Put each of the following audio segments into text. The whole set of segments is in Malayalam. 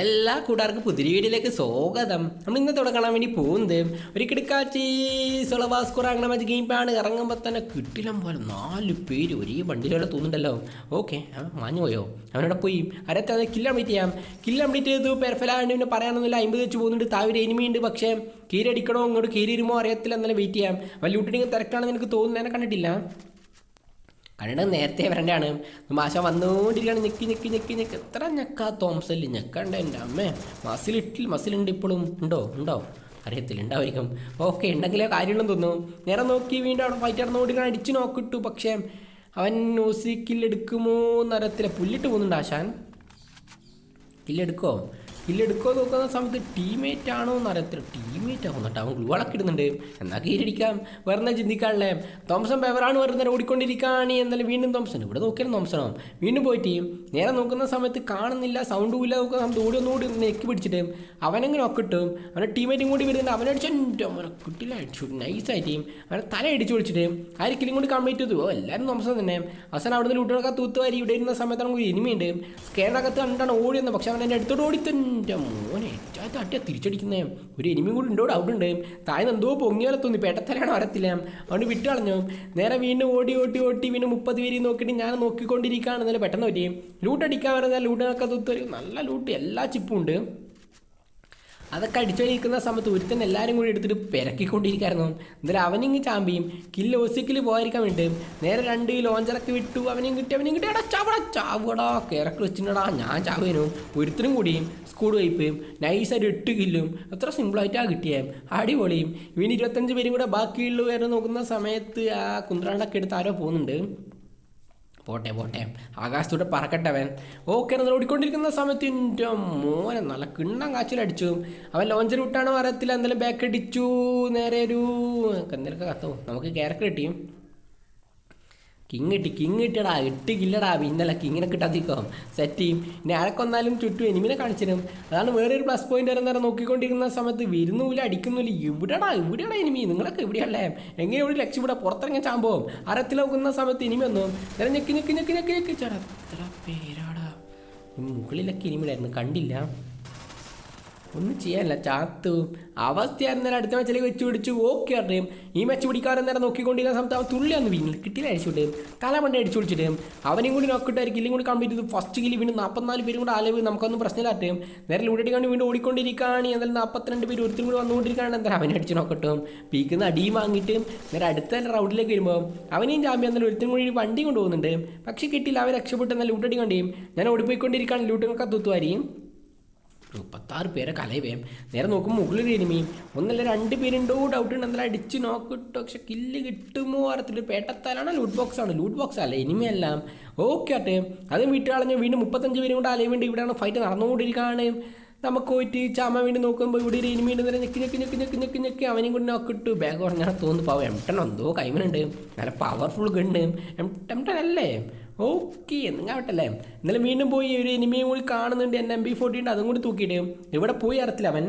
എല്ലാ കൂട്ടുകാർക്കും പുതിയ വീഡിയോയിലേക്ക് സ്വാഗതം. നമ്മൾ ഇന്നത്തോടെ കാണാൻ വേണ്ടി പോകുന്നത് ഒരു കിടക്കാച്ചി സൊളവാസ്കുറ അങ്ങനെ മറ്റു ഗെയിമാണ് ഇറങ്ങുമ്പോൾ തന്നെ കിട്ടിലം പോലെ നാല് പേര് ഒരേ വണ്ടിയിലൂടെ തോന്നുന്നുണ്ടല്ലോ. ഓക്കെ മാഞ്ഞു പോയോ? അവനോട് പോയി. അരത്തെ കില്ല കംപ്ലീറ്റ് ചെയ്യാം. കില്ല കംപ്ലീറ്റ് ചെയ്തു. പെർഫലാണ്ട് പിന്നെ പറയാനൊന്നുമില്ല. അമ്പത് വെച്ച് പോകുന്നുണ്ട്. താഴെ എനിമി ഉണ്ട്. പക്ഷേ കീരടിക്കണോ ഇങ്ങോട്ട് കീരിരുമോ അറിയത്തില്ല. എന്നാലും വെയിറ്റ് ചെയ്യാം. വലിയ ഊട്ടിനെങ്കിൽ തിരക്കാണെന്ന് എനിക്ക് തോന്നുന്നു. എന്നെ കണ്ടിട്ടില്ല. കണ്ടിട്ട് നേരത്തെ വരണ്ടാണ്. മാഷ വന്നുകൊണ്ടിരിക്കുകയാണ് ഞെക്കി ഞെക്കി ഞെക്കി ഞെക്കി. എത്ര ഞെക്കാ തോംസൽ ഞെക്കണ്ട എന്റെ അമ്മേ. മസിലിട്ടിൽ മസിലുണ്ട് ഇപ്പോഴും. ഉണ്ടോ? ഉണ്ടോ? അറിയത്തില്ല ഉണ്ടാവും ഓക്കെ ഉണ്ടെങ്കിലേ കാര്യമുള്ളൂ തോന്നുന്നു. നേരെ നോക്കി വീണ്ടും അവിടെ ഫൈറ്റ് നടന്നുകൊണ്ടിരിക്കണം അടിച്ച് നോക്കിട്ടു. പക്ഷേ അവൻ ഓസി കില്ലെടുക്കുമോ എന്നറിയത്തില്ല. പുല്ലിട്ട് പോകുന്നുണ്ട് ആശാൻ. കില്ലെടുക്കോ കില്ലെടുക്കോ നോക്കുന്ന സമയത്ത് ടീംമേറ്റ് ആണോ എന്ന് ടീമേറ്റ് ആവുന്നു എന്നിട്ട് അവൻ ഗ്ലൂളൊക്കെ ഇടുന്നുണ്ട്. എന്നാൽ കീഴടിക്കാം വേറെ ചിന്തിക്കാനുള്ള തോംസൺ പേപ്പറാണ് വെറുതെ ഓടിക്കൊണ്ടിരിക്കുകയാണ് എന്നാലും വീണ്ടും തോംസൺ ഇവിടെ നോക്കിയാലും തോംസണോ വീണ്ടും പോയിട്ട് നേരെ നോക്കുന്ന സമയത്ത് കാണുന്നില്ല സൗണ്ട് ഇല്ല. നോക്കുന്ന സമയത്ത് ഓടി ഒന്നുകൂടി നെക്കി പിടിച്ചിട്ട് അവനെങ്ങനെ ഒക്കിട്ടും? അവന്റെ ടീമേറ്റും കൂടി വരുന്നുണ്ട്. അവനടിച്ചു അവനെ കിട്ടില്ല അടിച്ചു. നൈസായിട്ട് അവനെ തല അടിച്ചു വിളിച്ചിട്ട് ആയിരിക്കലും കൂടി കംപ്ലീറ്റ് ചെയ്തു. ഓ എല്ലാവരും തോംസൺ തന്നെ. അവസാനം അവിടെ നിന്ന് ലൂട്ടുകളൊക്കെ തൂത്തുവാരി ഇവിടെ ഇരുന്ന സമയത്താണ് ഒരു ഇനിമയുണ്ട് സ്കേനകത്ത് കണ്ടാണ് ഓടിയെന്ന് പക്ഷെ അവൻ എന്റെ അടുത്തോട്ട് ഓടി എന്റെ മോനെ തട്ടിയാ തിരിച്ചടിക്കുന്നേ. ഒരു എനിമിയും കൂടി ഉണ്ടോ ഡൗട്ട് ഉണ്ട്. താഴെ എന്തോ പൊങ്ങിയാലെ തോന്നി പെട്ടത്തലാണ് വരത്തില്ല. അതുകൊണ്ട് വിട്ട് കളഞ്ഞു നേരെ വീണ്ടും ഓടി ഓട്ടി ഓട്ടി വീണ്ടും മുപ്പത് പേര് നോക്കിയിട്ട് ഞാൻ നോക്കിക്കൊണ്ടിരിക്കുകയാണ്. എന്നാലും പെട്ടെന്ന് പറ്റി. ലൂട്ട് അടിക്കാൻ വരുന്ന ലൂട്ടിനൊക്കെ തൂത്തൊരു നല്ല ലൂട്ട് എല്ലാ ചിപ്പും ഉണ്ട്. അതൊക്കെ അടിച്ചൊലിക്കുന്ന സമയത്ത് ഒരുത്തൻ എല്ലാവരും കൂടി എടുത്തിട്ട് പെരക്കിക്കൊണ്ടിരിക്കായിരുന്നു. എന്നാലും അവനിങ്ങ് ചാമ്പിയും കില്ല് ഒസിക്കിൽ പോയിരിക്കാൻ വേണ്ടി നേരെ രണ്ട് ലോഞ്ചറൊക്കെ വിട്ടു. അവനെയും കിട്ടി അവനെയും കിട്ടി. എടാ ചാവടാ ചാവടാ കിറക്ക് വെച്ചിട്ടാ ഞാൻ ചാവേനും ഒരുത്തനും കൂടിയും സ്കൂഡ് വൈപ്പും നൈസായിട്ട് എട്ട് കില്ലും അത്ര സിമ്പിളായിട്ടാണ് കിട്ടിയത് അടിപൊളിയും. ഇവന് ഇരുപത്തഞ്ച് പേരും കൂടെ ബാക്കിയുള്ളൂ വരെ നോക്കുന്ന സമയത്ത് ആ കുന്ത്രാണ്ടൊക്കെ എടുത്ത് ആരോ പോകുന്നുണ്ട്. പോട്ടെ പോട്ടെ. ആകാശത്തൂടെ പറക്കട്ടെ അവൻ. ഓക്കെ എന്നാൽ ഓടിക്കൊണ്ടിരിക്കുന്ന സമയത്ത് എന്റെ മോനെ നല്ല കിണ്ണം കാച്ചിലടിച്ചു. അവൻ ലോഞ്ചർ വിട്ടാണോ അറിയത്തില്ല. എന്തായാലും ബാക്ക് അടിച്ചു നേരെ ഒരു എന്തെങ്കിലും കത്തോ. നമുക്ക് ക്യാരക്ടർ കിട്ടിയും കിങ് കിട്ടി കിങ് കിട്ടിയടാ എട്ട് കില്ലടാ പിന്നല്ല കിങ്ങിനെ കിട്ടാതിക്കോ സെറ്റ് ചെയ്യും. ഇനി ആരൊക്കൊന്നാലും ചുറ്റും എനിമിനെ കാണിച്ചിരും അതാണ് വേറൊരു ഒരു പ്ലസ് പോയിന്റ് വരെ നേരം നോക്കിക്കൊണ്ടിരിക്കുന്ന സമയത്ത് വരുന്നില്ല അടിക്കുന്നില്ല. ഇവിടെടാ ഇവിടെയാണ് എനിമി. നിങ്ങളൊക്കെ ഇവിടെയല്ലേ? എങ്ങനെ ഇവിടെ രക്ഷപ്പെടാ പുറത്തിറങ്ങി ചാമ്പോ? അരത്തിൽ നോക്കുന്ന സമയത്ത് ഇനിമി ഒന്നും നേരെ ഞെക്കി ഞെക്കി ഞെക്കി ഞെക്കി ഞെക്കി. എത്ര പേരാടാ. മുകളിലൊക്കെ ഇനിമിലായിരുന്നു കണ്ടില്ല. ഒന്നും ചെയ്യാനില്ല. ചാത്തു അവസ്ഥ നേരം അടുത്ത മെച്ചിലേക്ക് വെച്ച് പിടിച്ചു. ഓക്കെ അറിയും ഈ മെച്ച് പിടിക്കാൻ നേരം നോക്കിക്കൊണ്ടിരുന്ന സമയത്ത് അവൻ തുള്ളി ഒന്ന് വീങ്ങില്ല കിട്ടിയില്ല അടിച്ചുവിട്ട് തല പണ്ട് അടിച്ചു വിളിച്ചിട്ട് അവനെയും കൂടി നോക്കിട്ടായിരിക്കും ഇല്ലെങ്കിൽ കൂടി കംപ്ലീറ്റ് ചെയ്തു. ഫസ്റ്റ് കിലി വീണ്ടും നാൽപ്പത്തിനാല് പേരും കൂടെ ആലവ് നമുക്കൊന്നും പ്രശ്നമില്ലാട്ടെ നേരെ ലൂടെ കണ്ട് വീണ്ടും ഓടിക്കൊണ്ടിരിക്കുകയാണ്. എന്തായാലും നാൽപ്പത്തിരണ്ട് പേര് ഒരുത്തരും കൂടി വന്നുകൊണ്ടിരിക്കുകയാണ്. എന്തായാലും അവനെ അടിച്ച് നോക്കട്ടും പീക്കുന്ന അടിയും വാങ്ങിയിട്ട് നേരെ അടുത്ത റൗണ്ടിലേക്ക് വരുമ്പോൾ അവനെയും ചാമ്പ്യൻ എന്നാലും ഒരുത്തരും കൂടി വണ്ടി കൊണ്ടുപോകുന്നുണ്ട്. പക്ഷേ കിട്ടിയില്ല. അവർ രക്ഷപ്പെട്ട്. എന്നാൽ ലൂട്ടടി കണ്ടിയും ഞാൻ ഓടിപ്പോയിക്കൊണ്ടിരിക്കുകയാണ്. ലൂട്ടുകൾക്ക് തൂത്തുവാരിയും മുപ്പത്താറ് പേരെ കലയവേം നേരെ നോക്കുമ്പോൾ മുകളിൽ എനിമിയും ഒന്നല്ല രണ്ട് പേരുണ്ടോ? ഡൗട്ട് ഉണ്ട്. എന്നാലും അടിച്ച് നോക്കിട്ടോ പക്ഷെ കില്ല് കിട്ടുമോ അറിയത്തില്ല. പേട്ടത്താലാണ് ലൂട്ട് ബോക്സ് ആണ്. ലൂട്ട് ബോക്സ് അല്ല എനിമിയെല്ലാം ഓക്കെ ആട്ടെ. അതും വീട്ടിൽ കളഞ്ഞു വീണ്ടും മുപ്പത്തഞ്ച് പേരും കൂടെ അലയും വേണ്ടി. ഇവിടെയാണ് ഫൈറ്റ് നടന്നുകൊണ്ടിരിക്കുകയാണ് നമുക്ക് പോയിട്ട് ചാമ വേണ്ടി നോക്കുമ്പോൾ ഇവിടെ ഒരു എനിമി ഉണ്ട്. നേരെ ഞെക്കി ഞെക്കി ഞെക്കി ഞെക്കി ഞെക്കി ഞെക്കി. അവനെയും കൊണ്ട് നോക്കിട്ട് ബാഗ് കുറഞ്ഞാൽ തോന്നുന്നു. പാവം എംടൺ എന്തോ കൈമനുണ്ട് നല്ല പവർഫുൾ ഗണ്ണ് എംടൺ അല്ലേ? ഓക്കെ എന്നും കാവട്ടല്ലേ എന്നാലും വീണ്ടും പോയി ഒരു എനിമിയും കൂടി കാണുന്നുണ്ട് എന്റെ എം ബി ഫോർട്ടി ഉണ്ട് അതും കൂടി തൂക്കിയിട്ട്. ഇവിടെ പോയി അറത്തില്ല അവൻ?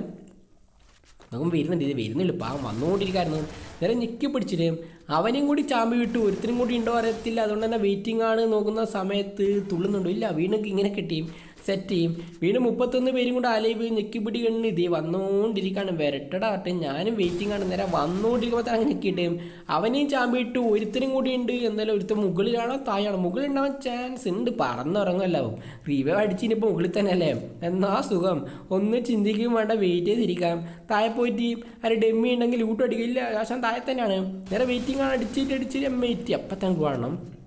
നോക്കുമ്പോൾ വരുന്നുണ്ട് ഇത് വരുന്നില്ല പാവം വന്നുകൊണ്ടിരിക്കായിരുന്നു നേരെ ഞെക്കി പിടിച്ചിട്ട് അവനെയും കൂടി ചാമ്പ് വിട്ടു ഒരുത്തരും കൂടി ഉണ്ടോ അറിയത്തില്ല. അതുകൊണ്ട് തന്നെ വെയിറ്റിംഗ് ആണ് നോക്കുന്ന സമയത്ത് തുള്ളുന്നുണ്ടോ. ഇല്ല വീണ്ടും ഇങ്ങനെ കിട്ടിയും സെറ്റ് ചെയ്യും വീണ്ടും മുപ്പത്തൊന്ന് പേരും കൂടെ അലൈവ് ഞെക്കിപ്പിടി കണ്ണ്. ഇതേ വന്നുകൊണ്ടിരിക്കുകയാണ് വരട്ടടാട്ടെ ഞാനും വെയിറ്റിംഗ് ആണ്. നേരെ വന്നുകൊണ്ടിരിക്കുമ്പോൾ തന്നെ ഞെക്കിയിട്ട്. അവനെയും ചാമ്പിയിട്ട് ഒരുത്തരും കൂടി ഉണ്ട്. എന്തായാലും ഒരുത്തൻ മുകളിലാണോ? താഴെയാണോ? മുകളിൽ ഉണ്ടാവാൻ ചാൻസ് ഉണ്ട്. പറന്നിറങ്ങുമല്ലോ റീവ അടിച്ചിനിപ്പോൾ മുകളിൽ തന്നെ അല്ലേ? എന്നാ സുഖം. ഒന്ന് ചിന്തിക്കുകയും വേണ്ട. വെയിറ്റ് ചെയ്തിരിക്കാം. താഴെ പോയിട്ട് ആരും ഡെമ്മി ഉണ്ടെങ്കിൽ ലൂട്ട് അടിക്കില്ല ആശാൻ താഴെ തന്നെയാണ്. നേരെ വെയിറ്റിംഗ് ആണ്. അടിച്ചിട്ട് അടിച്ചിട്ട് എം വെയിറ്റ് അപ്പം തന്നെ കാണണം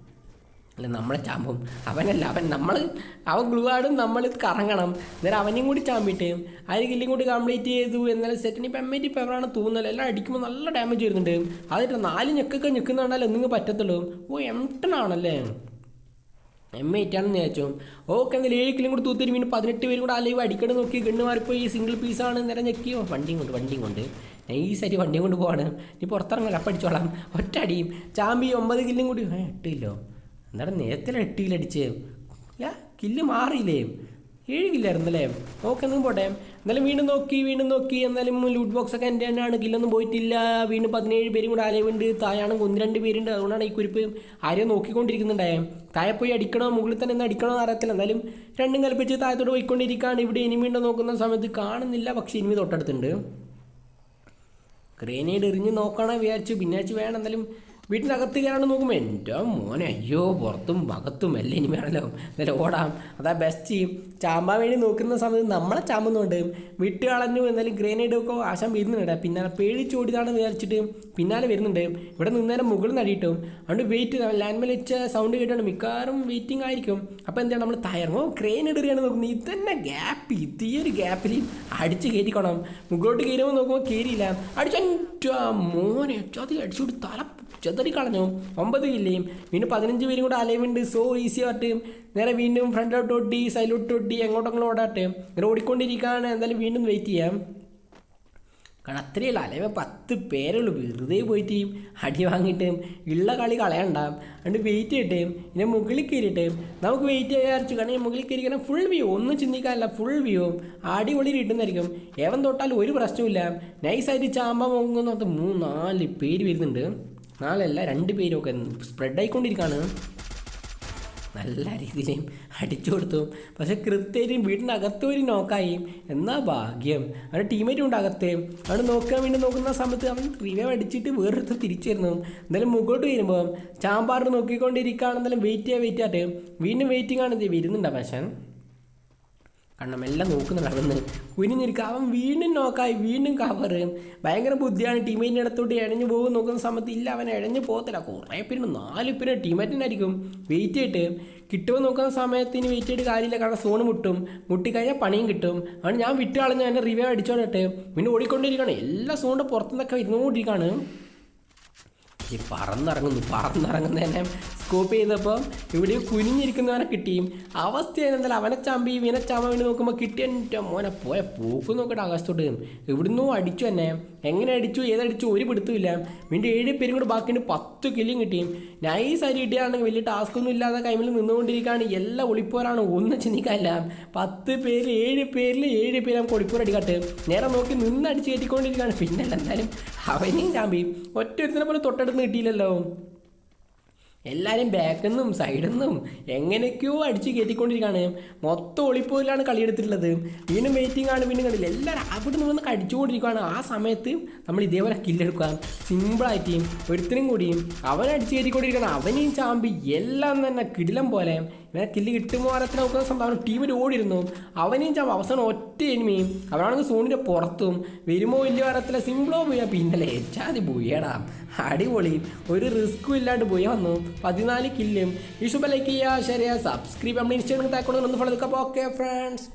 അല്ല നമ്മളെ ചാമ്പും. അവനല്ല അവൻ നമ്മൾ അവൻ ഗ്ലൂ ആടും നമ്മൾ കറങ്ങണം. അന്നേരം അവനെയും കൂടി ചാമ്പിട്ട് അതിന് കില്ലും കൂടി കംപ്ലീറ്റ് ചെയ്തു. എന്നാലും സെറ്റിന് ഇപ്പം എം ഐ ടി പേപ്പറാണ് തോന്നുന്നത്. എല്ലാം അടിക്കുമ്പോൾ നല്ല ഡാമേജ് വരുന്നുണ്ട്. അതിട്ട് നാല് ഞെക്കൊക്കെ ഞെക്കുന്നുണ്ടാൽ എന്തെങ്കിലും പറ്റത്തുള്ളൂ. ഓ എം ടെൻ ആണല്ലേ? എം എയ്റ്റ് ആണെന്ന് വിചാരിച്ചു. ഓക്കെ എന്നാൽ ഏഴ് കിലും കൂടി തൂത്തിരി വീണ്ടും പതിനെട്ട് പേരും കൂടെ അലൈവ് അടിക്കണ നോക്കി ഗണ്ണ് മാറിപ്പോയി. സിംഗിൾ പീസാണ് നേരെ ഞെക്കിയോ വണ്ടിയും കൊണ്ട് വണ്ടിയും കൊണ്ട്. നൈസായിട്ട് വണ്ടിയും കൊണ്ട് പോവാണ്. ഇനി പുറത്തിറങ്ങാം. അപ്പം അടിച്ചോളാം. ഒറ്റ അടിയും. ചാമ്പി ഒമ്പത് കില്ലും കൂടി. ഏ എട്ട് എന്താണ് നേരത്തെ എട്ട് കിലോ യാ കില്ല് മാറിയില്ലേ? ഏഴ് കില്ലായിരുന്നു അല്ലേ ഓക്കെ ഒന്നും പോട്ടെ. എന്നാലും വീണ്ടും നോക്കി വീണ്ടും നോക്കി. എന്നാലും ലൂട്ട് ബോക്സ് ഒക്കെ എന്റെ തന്നെയാണ്. കില്ലൊന്നും പോയിട്ടില്ല. വീണ്ടും പതിനേഴ് പേരും കൂടെ ആലയുണ്ട് തായാണെങ്കിൽ ഒന്ന് രണ്ട് പേരുണ്ട്. അതുകൊണ്ടാണ് ഈ കുരിപ്പ് ആരെയും നോക്കിക്കൊണ്ടിരിക്കുന്നുണ്ടായേ താഴെ പോയി അടിക്കണോ? മുകളിൽ തന്നെ ഒന്ന് അടിക്കണോ എന്ന് അറിയത്തില്ല. എന്നാലും രണ്ടും കൽപ്പിച്ച് തായത്തോട് പോയിക്കൊണ്ടിരിക്കുകയാണ്. ഇവിടെ ഇനിമീണ്ടോ നോക്കുന്ന സമയത്ത് കാണുന്നില്ല. പക്ഷേ ഇനിമി തൊട്ടടുത്തുണ്ട്. ഗ്രേനേഡ് എറിഞ്ഞ് നോക്കണം വിചാരിച്ചു. പിന്നെ വിചാരിച്ചു വേണം. എന്തായാലും വീട്ടിനകത്ത് കയറാണ്ട് നോക്കുമ്പോൾ എന്റെ മോനെ അയ്യോ പുറത്തും അകത്തും എല്ലാം ഇനി വേണമല്ലോ എന്നാലും ഓടാം. അതാ ബെസ്റ്റ് ചെയ്യും ചാമ്പാൻ വേണ്ടി നോക്കുന്ന സമയത്ത് നമ്മളെ ചാമ്പുന്നുണ്ട് വിട്ട് കളഞ്ഞു എന്നാലും ഗ്രേനേഡ് ഒക്കെ ആശാൻ വരുന്നുണ്ട്. പിന്നാലെ പേടിച്ച് ഓടിയതാണെന്ന് വിചാരിച്ചിട്ട് പിന്നാലെ വരുന്നുണ്ട്. ഇവിടെ നിന്നേരം മുകളിൽ നടിയിട്ടും അതുകൊണ്ട് വെയിറ്റ് ലാൻഡ് മേൽ വെച്ച സൗണ്ട് കേട്ടാണ് മിക്കവാറും വെയിറ്റിംഗ് ആയിരിക്കും. അപ്പോൾ എന്താണ് നമ്മൾ തയ്യാറോ ക്രെയിൻ ഇടുകയാണ് നോക്കുന്നത് ഇത് തന്നെ ഗ്യാപ്പ് ഇത് ഈ ഒരു ഗ്യാപ്പിൽ അടിച്ച് കയറ്റിക്കണം മുകളിലോട്ട് കയറുമ്പോൾ നോക്കുമ്പോൾ കയറിയില്ല അടിച്ചു മോനെ അടിച്ചുകൊണ്ട് തല ചെതറി കളഞ്ഞു. ഒമ്പത് കില്ലയും വീണ്ടും പതിനഞ്ച് പേരും കൂടെ അലൈവുണ്ട് സോ ഈസി ആയിട്ട് നേരെ വീണ്ടും ഫ്രണ്ടിലോട്ട് ഒട്ടി സൈഡിലോട്ട് ഒട്ടി എങ്ങോട്ടെങ്കിലും ഓടാട്ടെ. ഇങ്ങനെ ഓടിക്കൊണ്ടിരിക്കുകയാണ് എന്തായാലും വീണ്ടും വെയിറ്റ് ചെയ്യാം. കാരണം അത്രയല്ല അലവ പത്ത് പേരുള്ളൂ വെറുതെ പോയിട്ട് അടി വാങ്ങിയിട്ട് ഉള്ള കളി കളയണ്ട. അതുകൊണ്ട് വെയിറ്റ് ചെയ്തിട്ട് ഇതിനെ മുകളിൽ കയറിയിട്ട് നമുക്ക് വെയിറ്റ് ചെയ്യാറിച്ചു കാരണം മുകളിൽ കയറി കാരണം ഫുൾ വ്യൂ ഒന്നും ചിന്തിക്കാനല്ല. ഫുൾ വ്യൂ അടിപൊളി കിട്ടുന്നതായിരിക്കും ഏവൻ തൊട്ടാൽ ഒരു പ്രശ്നമില്ല നൈസായിട്ട് ചാമ്പ മുങ്ങുന്ന മൂന്ന് നാല് പേര് വരുന്നുണ്ട്. നാലല്ല രണ്ട് പേരൊക്കെ സ്പ്രെഡ് ആയിക്കൊണ്ടിരിക്കുകയാണ് നല്ല രീതിയിലും അടിച്ചു കൊടുത്തു. പക്ഷെ കൃത്യമായിട്ടും വീടിന്റെ അകത്ത് ഒരു നോക്കായി എന്നാ ഭാഗ്യം. അവരുടെ ടീമേറ്റും ഉണ്ട് അകത്ത്. അവിടെ നോക്കാൻ വേണ്ടി നോക്കുന്ന സമയത്ത് അവൻ റിവൈവ് അടിച്ചിട്ട് വേറൊരുത്ത് തിരിച്ചിരുന്നു. എന്തായാലും മുകളോട്ട് വരുമ്പോൾ ചാമ്പാറിന് നോക്കിക്കൊണ്ടിരിക്കുകയാണ്. എന്തായാലും വെയിറ്റ് ചെയ്യാൻ വെയിറ്റ് ആയിട്ട് വീണ്ടും വെയിറ്റിംഗ് ആണ്. ഇത് വരുന്നുണ്ട് പക്ഷേ കാരണം എല്ലാം നോക്കുന്നുണ്ട് അവിടുന്ന്. കുനിഞ്ഞിരിക്കുക അവൻ വീണ്ടും നോക്കായി വീണ്ടും കവർ ഭയങ്കര ബുദ്ധിയാണ്. ടീമേറ്റിന്റെ അടുത്തോട്ട് ഇഴഞ്ഞു പോകും നോക്കുന്ന സമയത്ത് ഇല്ല അവൻ ഇഴഞ്ഞു പോകത്തില്ല. കുറേ പിന്നെ നാല് പേര് ടീമേറ്റിനായിരിക്കും വെയിറ്റ് ചെയ്തിട്ട് കിട്ടുമെന്ന് നോക്കുന്ന സമയത്ത് ഇനി വെയിറ്റ് ചെയ്തിട്ട് കാര്യമില്ല. കാരണം സോണ് മുട്ടും. മുട്ടിക്കഴിഞ്ഞാൽ പണിയും കിട്ടും. അതുകൊണ്ട് ഞാൻ വിട്ട് കളഞ്ഞ് എന്നെ റിവ്യൂ അടിച്ചോടട്ടെ പിന്നെ ഓടിക്കൊണ്ടിരിക്കുകയാണ്. എല്ലാ സോണിന്റെ പുറത്തുനിന്നൊക്കെ വരുന്നുകൊണ്ടിരിക്കുകയാണ് ഈ പറന്നിറങ്ങുന്നു പറന്നിറങ്ങുന്നതിനെ സ്കോപ്പ് ചെയ്തപ്പം ഇവിടെ കുനിഞ്ഞിരിക്കുന്നവനെ കിട്ടിയും. അവസ്ഥ എന്തായാലും അവനെ ചാമ്പി ഇവനെ ചാമ്പാൻ വേണ്ടി നോക്കുമ്പോൾ കിട്ടിയ മോനെ പോയ പോക്ക് നോക്കട്ടെ ആകാശത്തോട്ട്. ഇവിടുന്ന് അടിച്ചു തന്നെ എങ്ങനെ അടിച്ചു ഏതടിച്ചു ഒരു പിടുത്തുമില്ല വീണ്ടും ഏഴ് പേരും കൂടെ ബാക്കിയുണ്ട് പത്ത് കില്ലും കിട്ടിയും. നൈസ് അരി കിട്ടിയാണെങ്കിൽ വലിയ ടാസ്ക് ഒന്നും ഇല്ലാതെ കൈമിൽ നിന്നുകൊണ്ടിരിക്കുകയാണ് എല്ലാം ഒളിപ്പോരാണ് ഒന്നും ചിന്തിക്കാനില്ല. പത്ത് പേര് ഏഴ് പേരിൽ ഏഴ് പേര് നമുക്ക് ഒളിപ്പോർ അടിക്കാട്ട്. നേരെ നോക്കി നിന്ന് അടിച്ച് കയറ്റിക്കൊണ്ടിരിക്കുകയാണ്. പിന്നല്ല എന്തായാലും അവനെയും ചാമ്പി. ഒറ്റ ഒരുത്തിനെ പോലെ തൊട്ടടുത്ത് കിട്ടിയില്ലല്ലോ എല്ലാവരും ബാക്കിൽ നിന്നും സൈഡിൽ നിന്നും എങ്ങനെയൊക്കെയോ അടിച്ച് കയറ്റിക്കൊണ്ടിരിക്കുകയാണ്. മൊത്തം ഒളിപ്പോയിലാണ് കളിയെടുത്തിട്ടുള്ളത് വീണ്ടും വെയിറ്റിംഗ് ആണ് വീണ്ടും കണ്ടില്ല. എല്ലാവരും അവിടെ നിന്ന് വന്ന് അടിച്ചുകൊണ്ടിരിക്കുകയാണ് ആ സമയത്ത് നമ്മൾ ഇതേപോലെ കില്ലെടുക്കുക സിമ്പിളായിട്ട് ഒരുത്തിനും കൂടിയും അവൻ അടിച്ച് കയറ്റിക്കൊണ്ടിരിക്കണം അവനെയും ചാമ്പി എല്ലാം തന്നെ കിടിലം പോലെ ഇവനെ കില്ല് കിട്ടുമ്പോൾ വാരത്തിന് നോക്കുന്ന സംഭവം ടീമിൽ ഓടിയിരുന്നു. അവനെയും ചാ അവസാനം ഒറ്റ എനിമയും അവനാണെങ്കിൽ സോണിന്റെ പുറത്തും. വരുമോ വലിയ വാരത്തിലെ സിംപ്ലോ പോയാ പിന്നെ ലേച്ചാതി പോയടാ. അടിപൊളി. ഒരു റിസ്ക്കും ഇല്ലാണ്ട് പോയി. വന്നു. പതിനാല് കില്ലും ഈ ശുഭ ലൈക്ക് ചെയ്യുക. ശരിയാ സബ്സ്ക്രൈബ് നമ്മുടെ ഇൻസ്റ്റാഗ്രാം താക്കോണ്ട് ഒന്ന് ഫോളോ എടുക്കാം ഓക്കെ ഫ്രണ്ട്സ്